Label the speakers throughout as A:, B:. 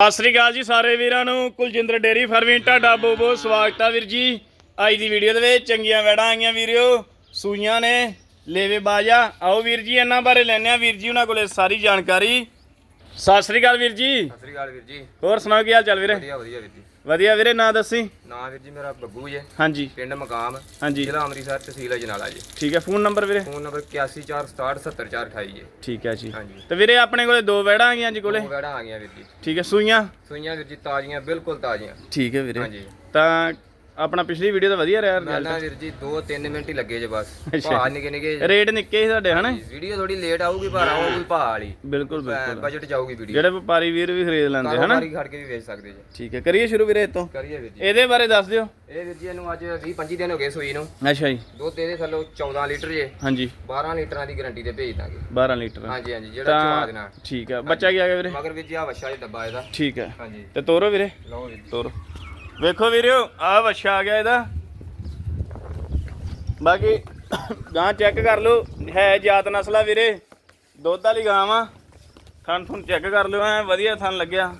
A: ਸਤਿ ਸ੍ਰੀ ਅਕਾਲ ਜੀ ਸਾਰੇ ਵੀਰਾਂ ਨੂੰ। ਕੁਲਜਿੰਦਰ ਡੇਰੀ ਫਾਰਮਿੰਗ ਤੁਹਾਡਾ ਬਹੁਤ ਬਹੁਤ ਸਵਾਗਤ ਆ ਵੀਰ ਜੀ। ਅੱਜ ਦੀ ਵੀਡੀਓ ਦੇ ਵਿੱਚ ਚੰਗੀਆਂ ਵੈੜਾਂ ਆਈਆਂ ਵੀਰਿਓ ਸੂਈਆਂ ਨੇ ਲੇਵੇ ਬਾਜਾ। ਆਓ ਵੀਰ ਜੀ ਇਹਨਾਂ ਬਾਰੇ ਲੈਣੇ ਆ। ਵੀਰ ਜੀ ਉਹਨਾਂ ਕੋਲੇ ਸਾਰੀ ਜਾਣਕਾਰੀ। ਸਤਿ ਸ੍ਰੀ ਅਕਾਲ ਵੀਰ ਜੀ।
B: ਸਤਿ ਸ੍ਰੀ ਅਕਾਲ ਵੀਰ ਜੀ।
A: ਹੋਰ ਸੁਣਾਓ ਕੀ ਹਾਲ ਚਾਲ ਵੀਰੇ?
B: ਵਧੀਆ ਵਧੀਆ ਵੀਰ ਜੀ।
A: ਵਧੀਆ ਵੀਰੇ ਨਾਂ ਦੱਸੀ?
B: ਨਾਂ ਵੀਰ ਜੀ ਮੇਰਾ ਬੱਬੂ ਜੀ
A: ਹਾਂਜੀ।
B: ਪਿੰਡ ਮਕਾਮ
A: ਹਾਂਜੀ।
B: ਜ਼ਿਲ੍ਹਾ ਅੰਮ੍ਰਿਤਸਰ ਤਹਿਸੀਲ ਅਜਨਾਲਾ ਜੀ।
A: ਠੀਕ ਹੈ ਫੋਨ ਨੰਬਰ ਵੀਰੇ?
B: ਫੋਨ ਨੰਬਰ 8146670428 ਜੀ।
A: ਠੀਕ ਹੈ ਜੀ।
B: ਹਾਂਜੀ।
A: ਤੇ ਵੀਰੇ ਆਪਣੇ ਕੋਲੇ ਦੋ ਵੈੜਾਂ ਆਈਆਂ ਜੀ ਕੋਲੇ?
B: ਦੋ ਵੈੜਾਂ ਆ ਗਈਆਂ ਵੀਰ ਜੀ।
A: ਠੀਕ ਹੈ ਸੂਈਆਂ?
B: ਸੂਈਆਂ ਵੀਰ ਜੀ ਤਾਜ਼ੀਆਂ ਬਿਲਕੁਲ ਤਾਜ਼ੀਆਂ।
A: ਠੀਕ ਹੈ ਵੀਰੇ।
B: ਹਾਂਜੀ।
A: ਤਾਂ ਆਪਣਾ ਪਿਛਲੀ ਵੀਡੀਓ ਤਾਂ ਵਧੀਆ ਰਿਹਾ
B: ਮੈਂ ਨਾ ਵੀਰ ਜੀ 2-3 ਮਿੰਟ ਹੀ ਲੱਗੇ ਜੇ ਬਸ।
A: ਅੱਛਾ।
B: ਭਾਅ ਨਿਕੇ ਨਿਕੇ
A: ਰੇਟ ਨਿੱਕੇ ਸੀ ਤੁਹਾਡੇ ਹਨਾ?
B: ਵੀਡੀਓ ਥੋੜੀ ਲੇਟ ਆਊਗੀ ਪਰ ਆਊਗੀ ਭਾਅ ਵਾਲੀ।
A: ਬਿਲਕੁਲ ਬਿਲਕੁਲ।
B: ਬਜਟ ਜਾਊਗੀ ਵੀਡੀਓ
A: ਜਿਹੜੇ ਵਪਾਰੀ ਵੀਰ ਵੀ ਖਰੀਦ ਲੈਂਦੇ ਹਨਾ?
B: ਕਾਰੋਬਾਰੀ ਖੜ ਕੇ ਵੀ ਵੇਚ ਸਕਦੇ ਜੀ।
A: ਠੀਕ ਹੈ ਕਰੀਏ ਸ਼ੁਰੂ ਵੀਰੇ ਇਤੋਂ
B: ਕਰੀਏ ਵੀਰ ਜੀ।
A: ਇਹਦੇ ਬਾਰੇ ਦੱਸ ਦਿਓ।
B: ਇਹ ਵੀਰ ਜੀ ਇਹਨੂੰ ਅੱਜ 20-25 ਦਿਨ ਹੋ ਗਏ ਸੂਈ ਨੂੰ।
A: ਅੱਛਾ ਜੀ।
B: ਦੁੱਧ ਇਹਦੇ ਥੱਲੋਂ 14 ਲੀਟਰ ਜੇ।
A: ਹਾਂਜੀ।
B: 12 ਲੀਟਰਾਂ ਦੀ ਗਾਰੰਟੀ ਤੇ ਭੇਜ ਦਾਂਗੇ।
A: 12 ਲੀਟਰ।
B: ਹਾਂਜੀ ਹਾਂਜੀ ਜਿਹੜਾ ਚਵਾ ਦੇਣਾ।
A: ਠੀਕ ਹੈ। ਬੱਚਾ ਕੀ ਆ ਗਿਆ ਵੀਰੇ?
B: ਮਗਰ ਵੀਰ ਜੀ ਆ ਵਛਾ ਜੀ ਡੱਬਾ ਇਹਦਾ।
A: ਠੀਕ ਹੈ।
B: ਹਾਂਜੀ।
A: ਤੇ ਤੋਰੋ ਵੀਰੇ।
B: ਲਓ ਵੀਰ ਜੀ।
A: ਤੋਰੋ। ਵੇਖੋ ਵੀਰਿਓ ਆ ਵੱਛਾ ਆ ਗਿਆ ਇਹਦਾ। ਬਾਕੀ ਗਾਂ ਚੈੱਕ ਕਰ ਲਓ ਹੈ ਜਾਤ ਨਸਲਾ ਵੀਰੇ। ਦੁੱਧ ਵਾਲੀ ਗਾਂ ਵਾ ਥਣ ਥੁਣ ਚੈੱਕ ਕਰ ਲਿਓ ਐ ਵਧੀਆ ਥਣ ਲੱਗਿਆ।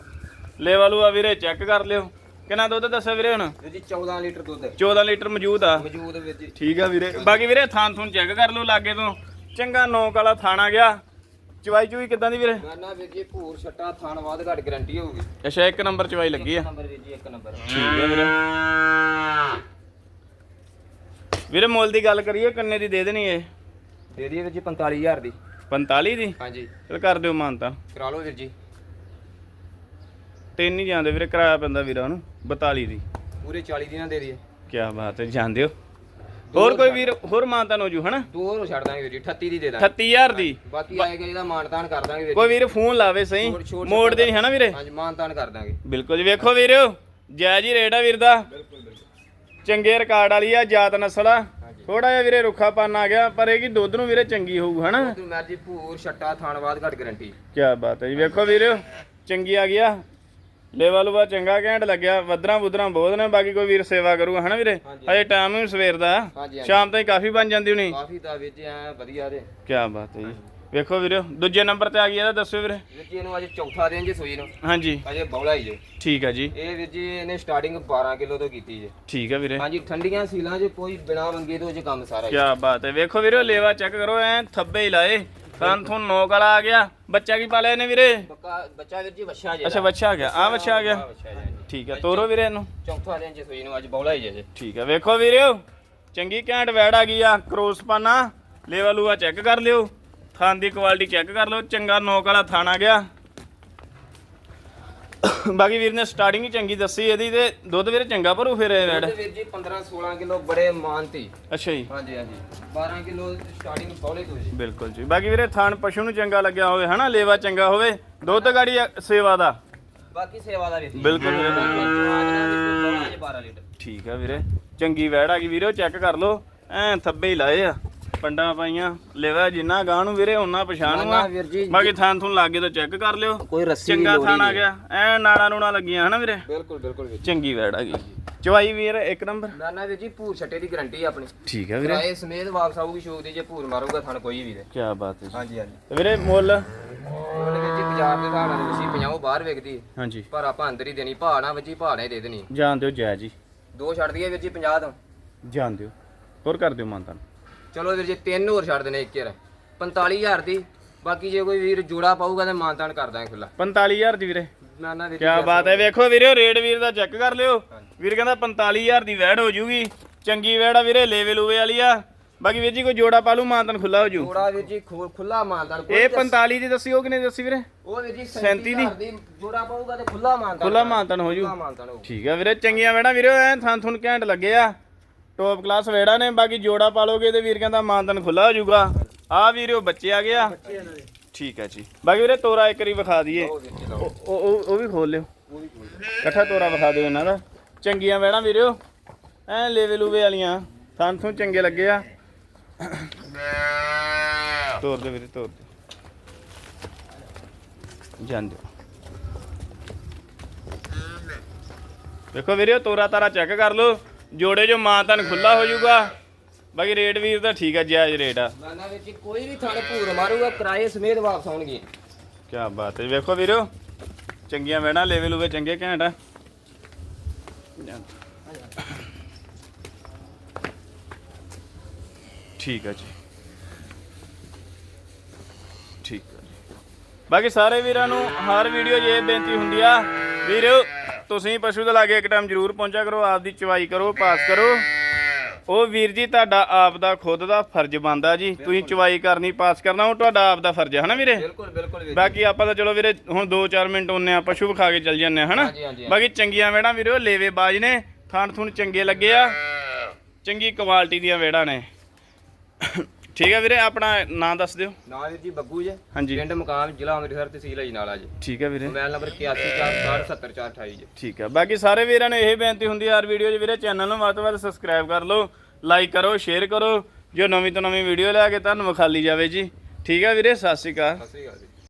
A: ਲੈਵਲ ਆ ਵੀਰੇ ਚੈੱਕ ਕਰ ਲਿਓ। ਕਿੰਨਾ ਦੁੱਧ ਦੱਸਿਆ ਵੀਰੇ ਹੁਣ?
B: ਜੀ 14 ਲੀਟਰ ਦੁੱਧ
A: 14 ਲੀਟਰ ਮੌਜੂਦ ਆ।
B: ਮੌਜੂਦ ਵੀਰ ਜੀ।
A: ਠੀਕ ਆ ਵੀਰੇ। ਬਾਕੀ ਵੀਰੇ ਥਾਨ ਥੂਨ ਚੈੱਕ ਕਰ ਲਓ ਲਾਗੇ ਤੋਂ। ਚੰਗਾ ਨੌਕ ਵਾਲਾ ਥਾਣਾ ਗਿਆ। ਚਵਾਈ ਚੂਈ ਕਿਦਾਂ ਦੀ ਵੀਰੇ?
B: ਗਾਨਾ ਵੀਰ ਜੀ ਭੂਰ ਛੱਟਾ ਥਾਣ ਘੱਟ ਗਾਰੰਟੀ ਹੋਊਗੀ।
A: ਅੱਛਾ ਇੱਕ ਨੰਬਰ ਚਵਾਈ ਲੱਗੀ ਆ।
B: ਨੰਬਰ ਵੀਰ ਜੀ ਇੱਕ ਨੰਬਰ।
A: ਠੀਕ ਆ ਵੀਰੇ। ਵੀਰੇ ਮੁੱਲ ਦੀ ਗੱਲ ਕਰੀਏ ਕਿੰਨੇ ਦੀ ਦੇ ਦੇਣੀ ਇਹ?
B: ਦੇ ਦਈਏ ਵੀਰ ਜੀ 45000 ਦੀ।
A: 45 ਦੀ?
B: ਹਾਂਜੀ।
A: ਚਲ ਕਰ ਦਿਓ ਮਾਨਤਾ।
B: ਕਰਾ ਲਓ ਵੀਰ ਜੀ।
A: ਤਿੰਨ ਹੀ ਜਾਂਦੇ ਵੀਰੇ ਕਿਰਾਇਆ ਪੈਂਦਾ ਵੀਰਾਂ ਨੂੰ 42 ਦੀ।
B: ਪੂਰੇ 40 ਦਿਨਾਂ ਦੇ ਦਈਏ।
A: ਕੀ ਬਾਤ ਹੈ ਜਾਂਦੇ ਹੋ। ਹੋਰ ਕੋਈ ਵੀਰ ਹੋਰ ਮਾਨਤਾ ਹੋ ਜੂ ਹਨਾ?
B: ਦੋ ਹੋਰ ਛੱਡ ਦਾਂਗੇ ਵੀਰ ਜੀ 38 ਦੀ ਦੇ ਦਾਂਗੇ।
A: 38000 ਦੀ?
B: ਬਾਕੀ ਆਏਗਾ ਇਹਦਾ ਮਾਨਤਾਨ ਕਰ ਦਾਂਗੇ ਵੀਰ
A: ਕੋਈ ਵੀਰ ਫੋਨ ਲਾਵੇ ਸਹੀ। ਮੋੜ ਦੇ ਹਨਾ ਵੀਰੇ?
B: ਹਾਂਜੀ ਮਾਨਤਾਨ ਕਰ ਦਾਂਗੇ।
A: ਬਿਲਕੁਲ ਜੀ ਵੇਖੋ ਵੀਰਿਓ ਜੈ ਜੀ ਰੇਟ ਆ ਵੀਰ ਦਾ।
B: ਬਿਲਕੁਲ ਬਿਲਕੁਲ।
A: ਚੰਗੇ ਰਿਕਾਰਡ ਵਾਲੀ ਆ ਜਾਤ ਨਸਲ ਆ। ਥੋੜਾ ਜਿਹਾ ਵੀਰੇ ਰੁੱਖਾਪਨ ਆ ਗਿਆ ਪਰ ਇਹ ਕੀ ਦੁੱਧ ਨੂੰ ਵੀਰੇ ਚੰਗੀ ਹੋਊ ਹਨਾ?
B: ਤੂੰ ਮਰਜ਼ੀ ਭੂਰ ਛੱਟਾ ਥਾਣ ਬਾਦ ਘੱਟ ਗਾਰੰਟੀ
A: ਕੀ ਬਾਤ ਹੈ ਜੀ ਵੇਖੋ ਵੀਰਿਓ ਚੰਗੀ ਆ ਗਿਆ। ਲੈਵਲ ਵਾ ਚੰਗਾ ਘੈਂਟ ਲੱਗਿਆ ਵਧਰਾਂ ਬੁਧਰਾਂ ਬਹੁਤ ਨੇ ਬਾਕੀ ਕੋਈ ਵੀਰ ਸੇਵਾ ਕਰੂਗਾ ਹਨਾ ਵੀਰੇ?
B: ਹਾਂਜੀ।
A: ਟਾਈਮ ਵੀ ਸਵੇਰ ਦਾ।
B: ਹਾਂਜੀ ਹਾਂਜੀ।
A: ਸ਼ਾਮ ਤਾਈਂ ਕਾਫੀ ਬਣ ਜਾਂਦੀ ਹੋਣੀ।
B: ਕਾਫੀ ਤਾਂ ਵੀਰ ਜੀ ਐ ਵਧੀਆ ਦੇ
A: ਕੀ ਬਾਤ ਹੈ ਜੀ। ਵੇਖੋ ਵੀਰਿਓ ਦੂਜੇ ਨੰਬਰ ਤੇ ਆ ਗਈ ਇਹਦਾ ਦੱਸਿਓ ਵੀਰੇ।
B: ਵੀਰ ਜੀ ਇਹਨੂੰ ਅੱਜ ਚੌਥਾ ਦਿਨ ਜੀ ਸੂਈ ਨੂੰ।
A: ਹਾਂਜੀ।
B: ਅਜੇ ਬੌਲਾ ਹੀ ਜੇ।
A: ਠੀਕ ਆ ਜੀ।
B: ਇਹ ਵੀਰ ਜੀ ਇਹਨੇ ਸਟਾਰਟਿੰਗ 12 ਕਿਲੋ ਤੋਂ ਕੀਤੀ ਜੇ।
A: ਠੀਕ ਆ ਵੀਰੇ।
B: ਹਾਂਜੀ ਠੰਡੀਆਂ ਸੀਲਾਂ 'ਚ ਕੋਈ ਬਿਨਾ ਮੰਗੇ ਤੋਂ ਜੇ ਕੰਮ ਸਾਰਾ
A: ਕੀ ਬਾਤ ਹੈ। ਵੇਖੋ ਵੀਰਿਓ ਲੇਵਾ ਚੈੱਕ ਕਰੋ ਐ ਥੱਬੇ ਹੀ ਲਾਏ। ਤੋਂ ਨੋਕ ਵਾਲਾ ਆ ਗਿਆ। ਬੱਚਾ ਕੀ ਪਾਲਿਆ ਇਹਨੇ ਵੀਰੇ?
B: ਬੱਕਾ ਬੱਚਾ ਵੀਰ ਜੀ ਵੱਛਾ ਜੇ
A: ਅੱਛਾ ਬੱਚਾ ਆ ਗਿਆ। ਆ ਗਿਆ।
B: ਵੱਛਾ ਜੇ।
A: ਠੀਕ ਹੈ ਤੋਰੋ ਵੀਰੇ ਇਹਨੂੰ।
B: ਚੌਥਾ ਦਿਨ ਜੀ ਸੂਈ ਨੂੰ ਅੱਜ ਬੌਲਾ ਹੀ ਜੇ
A: ਠੀਕ ਹੈ ਵੇਖੋ ਵੀਰਿਓ। ਚੰਗੀ ਘੈਂਟ ਵੈੜ ਆ ਗਈ ਆ ਕਰੋਸ ਪਾਨਾ। ਲੈਵਲ ਆ ਚੈੱਕ ਕਰ ਲਿਓ। ਥਾਂ ਦੀ ਕੁਆਲਿਟੀ ਚੈੱਕ ਕਰ ਲਓ। ਚੰਗਾ ਨੋਕ ਵਾਲਾ ਥਾਣਾ ਗਿਆ। ਬਾਕੀ ਵੀਰ ਨੇ ਸਟਾਰਟਿੰਗ ਹੀ ਚੰਗੀ ਦੱਸੀ ਇਹਦੀ ਤੇ ਦੁੱਧ ਵੀਰੇ ਚੰਗਾ ਭਰੂ ਫਿਰ ਇਹ ਵੈੜ
B: ਵੀਰ ਜੀ 15 16 ਕਿਲੋ ਬੜੇ ਮਾਨਤੀ
A: ਅੱਛਾ ਜੀ।
B: ਹਾਂਜੀ ਹਾਂਜੀ। 12 ਕਿਲੋ ਸਟਾਰਟਿੰਗ ਬੌਲੇ ਤੋਂ ਜੀ।
A: ਬਿਲਕੁਲ ਜੀ। ਬਾਕੀ ਵੀਰੇ ਥਾਣ ਪਸ਼ੂ ਨੂੰ ਚੰਗਾ ਲੱਗਿਆ ਹੋਵੇ ਹਨਾ? ਲੇਵਾ ਚੰਗਾ ਹੋਵੇ। ਦੁੱਧ ਗਾੜੀ ਆ- ਸੇਵਾ ਦਾ।
B: ਬਾਕੀ ਸੇਵਾ ਦਾ ਵੀਰ ਜੀ
A: ਬਿਲਕੁਲ। ਵੀਰੇ ਬਿਲਕੁਲ
B: 12 ਲੀਟਰ।
A: ਠੀਕ ਆ ਵੀਰੇ। ਚੰਗੀ ਵੈੜ ਆ ਗਈ ਵੀਰੇ ਚੈੱਕ ਕਰ ਲਓ। ਐ ਥੱਬੇ ਹੀ ਲਾਏ ਆ। ਪੰਡਾਂ ਪਾਈਆਂ। ਲੈਵਾ ਜਿੰਨਾ ਗਾਂ ਨੂੰ ਵੀਰੇ ਉਹਨਾਂ ਪਛਾਣ ਨੂੰ ਆ
B: ਨਾ ਵੀਰ ਜੀ।
A: ਬਾਕੀ ਥਾਂ ਥੂੰ ਲਾਗੇ ਤੋਂ ਚੈੱਕ ਕਰ ਲਿਓ।
B: ਕੋਈ ਰੱਸੀ
A: ਚੰਗਾ ਥਾਣ ਆ ਗਿਆ। ਐ ਨਾੜਾ ਨੂਣਾ ਲੱਗੀਆਂ ਹਨਾ ਵੀਰੇ?
B: ਬਿਲਕੁਲ ਬਿਲਕੁਲ ਵੀਰ
A: ਚੰਗੀ ਵੈੜ ਆ ਗਈ। ਚਵਾਈ ਵੀਰ ਇੱਕ ਨੰਬਰ।
B: ਨਾ ਨਾ ਵੀਰ ਜੀ ਭੂਰ ਛੱਟੇ ਦੀ ਗਾਰੰਟੀ ਆਪਣੀ।
A: ਠੀਕ ਆ
B: ਕਿਰਾਏ ਸਮੇਤ ਵਾਪਸ ਆਊਗੀ ਸ਼ੋਕ ਦੀ ਜੇ ਭੂਰ ਮਾਰੂਗਾ ਥਣ ਕੋਈ ਵੀ ਦੇ
A: ਕੀ ਬਾਤ ਹੈ।
B: ਹਾਂਜੀ ਹਾਂਜੀ।
A: ਤੇ ਵੀਰੇ ਮੁੱਲ?
B: ਉਹਨੇ ਵੀਰ ਜੀ ਬਾਜ਼ਾਰ ਦੇ ਹਿਸਾਬ ਨਾਲ ਵਸੀ 50 ਬਾਹਰ ਵਿਕਦੀ
A: ਹਾਂਜੀ।
B: ਪਰ ਆਪਾਂ ਅੰਦਰ ਹੀ ਦੇਣੀ ਭਾਅ ਨਾ ਵੱਜੀ ਭਾਅ ਨੇ ਦੇ ਦੇਣੀ।
A: ਜਾਣ ਦਿਓ ਜੈ ਜੀ।
B: ਦੋ ਛੱਡ ਦਈਏ ਵੀਰ ਜੀ 50 ਤੋਂ।
A: ਜਾਣ ਦਿਓ। ਹੋਰ ਕਰ ਦਿਓ ਮਾਨਤਾਨ।
B: ਚਲੋ ਵੀਰ ਜੀ ਤਿੰਨ ਹੋਰ ਛੱਡ ਦੇਣੇ ਇੱਕ ਯਾਰ। 45000 ਦੀ ਬਾਕੀ ਜੇ ਕੋਈ ਵੀਰ ਜੋੜਾ ਪਾਊਗਾ ਤੇ ਮਾਨਤਾਨ ਕਰ ਦਾਂਗੇ ਖੁੱਲਾ
A: 45000 ਦੀ ਵੀਰੇ।
B: ਨਾ ਨਾ ਵੀਰ
A: ਕੀ ਬਾਤ ਹੈ ਵੇਖੋ ਵੀਰੇ ਰੇਡ ਵੀਰ ਦਾ ਚੈੱਕ ਕਰ ਲਿਓ। ਵੀਰ ਕਹਿੰਦਾ 45000 ਦੀ ਵੈੜ ਹੋ ਜੂਗੀ। ਚੰਗੀ ਵੈੜ ਆ ਵੀਰੇ ਲੇਵੇ ਲੂਵੇ ਵਾਲੀ ਆ। ਬਾਕੀ ਵੀਰ ਜੀ ਕੋਈ ਜੋੜਾ ਪਾਲੂ ਮਾਨਤਨ ਖੁੱਲਾ ਹੋ ਜੂ।
B: ਜੋੜਾ ਵੀਰ ਜੀ ਖੁੱਲਾ ਮਾਨਤਾਨ ਕੋਈ
A: ਇਹ 45 ਦੀ ਦੱਸੀ ਉਹ ਕਿਨੇ ਦੱਸੀ ਵੀਰੇ?
B: ਉਹ ਵੀਰ ਜੀ
A: 37 ਦੀ?
B: 37 ਦੀ। ਜੋੜਾ ਪਾਊਗਾ ਤੇ ਖੁੱਲਾ ਮਾਨਤਾਨ
A: ਖੁੱਲਾ ਮਾਨਤਨ ਹੋ ਜੂ। ਠੀਕ ਆ ਵੀਰੇ ਚੰਗੀਆਂ ਵੈੜਾਂ ਵੀਰੇ ਐ ਥਾਂ ਥੁਣ ਘੈਂਟ ਲੱਗੇ ਆ। ਟੌਪ ਕਲਾਸ ਵੇੜਾ ਨੇ, ਬਾਕੀ ਜੋੜਾ ਪਾਲੋਗੇ ਤੇ ਵੀਰ ਕਹਿੰਦਾ ਮਾਨਤਨ ਖੁੱਲਾ ਹੋ ਜੂਗਾ ਆ ਵੀਰੇ ਬੱਚੇ ਆ ਗਿਆ ਠੀਕ ਹੈ ਜੀ। ਬਾਕੀ ਵੀਰੇ ਤੋਰਾ ਇੱਕ ਵਾਰੀ ਵਿਖਾ ਦਈਏ।
B: ਉਹ
A: ਉਹ ਉਹ ਵੀ ਖੋਲ ਲਿਓ। ਇਕੱਠਾ ਤੋਰਾ ਵਿਖਾ ਦਿਓ ਇਹਨਾਂ ਦਾ। ਚੰਗੀਆਂ ਵੈੜਾਂ ਵੀਰਿਓ ਐ ਲੇਵੇ ਲੂਵੇ ਵਾਲੀਆਂ। ਥਾਂ ਥੂ ਚੰਗੇ ਲੱਗੇ ਆ। ਤੋਰ ਦੇ ਵੀਰੇ, ਤੋਰ ਦੇ ਜਾਂਦੇ ਵੇਖੋ ਵੀਰਿਓ ਤੋਰਾ ਤਾਰਾ ਚੈੱਕ ਕਰ ਲਓ। ਜੋੜੇ ਜੋ ਮਾਂ ਤਨ ਖੁੱਲਾ ਹੋ ਜਾਊਗਾ। ਬਾਕੀ ਰੇਟ ਵੀਰ ਦਾ ਠੀਕ ਆ ਜਾਇਜ਼ ਰੇਟ ਆ।
B: ਨਾ ਨਾ ਵੀਰ ਜੀ ਕੋਈ ਵੀ ਥਣ ਭੂਰ ਮਾਰੂਗਾ ਕਿਰਾਏ ਸਮੇਤ ਵਾਪਸ ਆਉਣਗੇ
A: ਕੀ ਬਾਤ ਹੈ। ਵੇਖੋ ਵੀਰਿਓ ਚੰਗੀਆਂ ਵੈੜਾਂ ਲੈਵਲ ਲੂਵੇ ਚੰਗੇ ਘੈਂਟ ਆ। ਠੀਕ ਆ ਜੀ। ਠੀਕ ਆ ਜੀ। ਬਾਕੀ ਸਾਰੇ ਵੀਰਾਂ ਨੂੰ ਹਰ ਵੀਡੀਓ 'ਚ ਇਹ ਬੇਨਤੀ ਹੁੰਦੀ ਆ ਵੀਰੋ ਤੁਸੀਂ ਪਸ਼ੂ ਦੇ ਲਾਗੇ ਇੱਕ ਟਾਈਮ ਜ਼ਰੂਰ ਪਹੁੰਚਿਆ ਕਰੋ ਆਪ ਦੀ ਚਵਾਈ ਕਰੋ ਪਾਸ ਕਰੋ। ਉਹ ਵੀਰ ਜੀ ਤੁਹਾਡਾ ਆਪ ਦਾ ਖੁਦ ਦਾ ਫਰਜ਼ ਬਣਦਾ ਜੀ। ਤੁਸੀਂ ਚਵਾਈ ਕਰਨੀ ਪਾਸ ਕਰਨਾ ਉਹ ਤੁਹਾਡਾ ਆਪ ਦਾ ਫਰਜ਼ ਹੈ ਹਨਾ ਵੀਰੇ?
B: ਬਿਲਕੁਲ ਬਿਲਕੁਲ ਵੀਰ।
A: ਬਾਕੀ ਆਪਾਂ ਤਾਂ ਚਲੋ ਵੀਰੇ ਹੁਣ 2-4 ਮਿੰਟ ਉਹਨੇ ਆ ਪਸ਼ੂ ਵਿਖਾ ਕੇ ਚੱਲ ਜੰਨੇ ਹਨਾ?
B: ਹਾਂਜੀ, ਹਾਂਜੀ, ਹਾਂਜੀ।
A: ਬਾਕੀ ਚੰਗੀਆਂ ਵੇੜਾਂ ਵੀਰੇ ਉਹ ਲੇਵੇ ਬਾਜ ਨੇ ਥਣ ਥੁਣ ਚੰਗੇ ਲੱਗੇ ਆ। ਚੰਗੀ ਕੁਆਲਿਟੀ ਦੀਆਂ ਵੇੜਾਂ ਨੇ। ਠੀਕ ਹੈ ਵੀਰੇ ਆਪਣਾ ਨਾਂ ਦੱਸ ਦਿਓ।
B: ਨਾਂ ਵੀਰ ਜੀ ਬੱਗੂ ਜੇ।
A: ਹਾਂਜੀ।
B: ਪਿੰਡ ਮੁਕਾਮ ਜ਼ਿਲ੍ਹਾ ਅੰਮ੍ਰਿਤਸਰ ਤਹਿਸੀਲ ਅਜਨਾਲਾ ਜੀ।
A: ਠੀਕ ਹੈ ਵੀਰੇ।
B: ਮੋਬਾਈਲ ਨੰਬਰ 8146670428 ਜੀ।
A: ਠੀਕ ਹੈ ਬਾਕੀ ਸਾਰੇ ਵੀਰਾਂ ਨੇ ਇਹ ਬੇਨਤੀ ਹੁੰਦੀ ਹਰ ਵੀਡੀਓ 'ਚ ਵੀਰੇ ਚੈਨਲ ਨੂੰ ਵੱਧ ਤੋਂ ਵੱਧ ਸਬਸਕ੍ਰਾਈਬ ਕਰ ਲਓ ਲਾਈਕ ਕਰੋ ਸ਼ੇਅਰ ਕਰੋ। ਜੋ ਨਵੀਂ ਤੋਂ ਨਵੀਂ ਵੀਡੀਓ ਲੈ ਕੇ ਤੁਹਾਨੂੰ ਵਿਖਾਲੀ ਜਾਵੇ ਜੀ। ਠੀਕ ਹੈ ਵੀਰੇ ਸਤਿ ਸ਼੍ਰੀ ਅਕਾਲ।
B: ਸਤਿ ਸ਼੍ਰੀ ਅਕਾਲ ਜੀ।